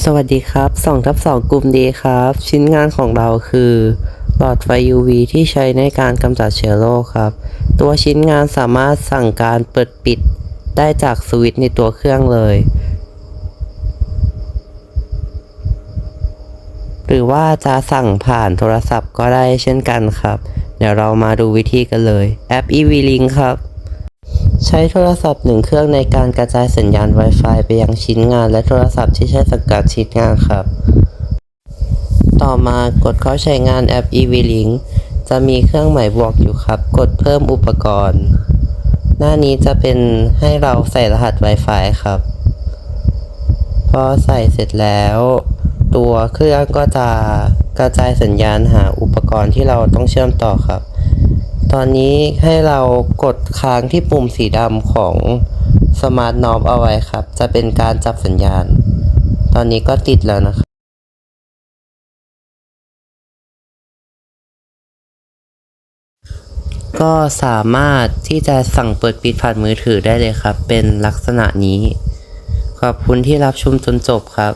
สวัสดีครับ2ทับ2กลุ่มดีครับ ชิ้นงานของเราคือหลอดไฟ UV ที่ใช้ในการกำจัดเชื้อโรคครับ ตัวชิ้นงานสามารถสั่งการเปิดปิดได้จากสวิตช์ในตัวเครื่องเลย หรือว่าจะสั่งผ่านโทรศัพท์ก็ได้เช่นกันครับ เดี๋ยวเรามาดูวิธีกันเลยแอป EV-Link ครับ ใช้โทรศัพท์หนึ่งเครื่องในการกระจายสัญญาณ Wi-Fi ไปยังชิ้นงาน และโทรศัพท์ที่ใช้สังกัดชิ้นงานครับ ต่อมากดเข้าใช้งานแอป EV-Link จะมีเครื่องหมายบวกอยู่ครับ กดเพิ่มอุปกรณ์ หน้านี้จะเป็นให้เราใส่รหัส Wi-Fi ครับ พอใส่เสร็จแล้ว ตัวเครื่องก็จะกระจายสัญญาณหาอุปกรณ์ที่เราต้องเชื่อมต่อครับ ตอนนี้ให้เรากดค้างที่ปุ่มสีดำของ Smart Knob เอาไว้ครับ จะเป็นการจับสัญญาณ ตอนนี้ก็ติดแล้วนะครับก็สามารถที่จะสั่งเปิดปิดผ่านมือถือได้เลยครับ เป็นลักษณะนี้ ขอบคุณที่รับชมจนจบครับ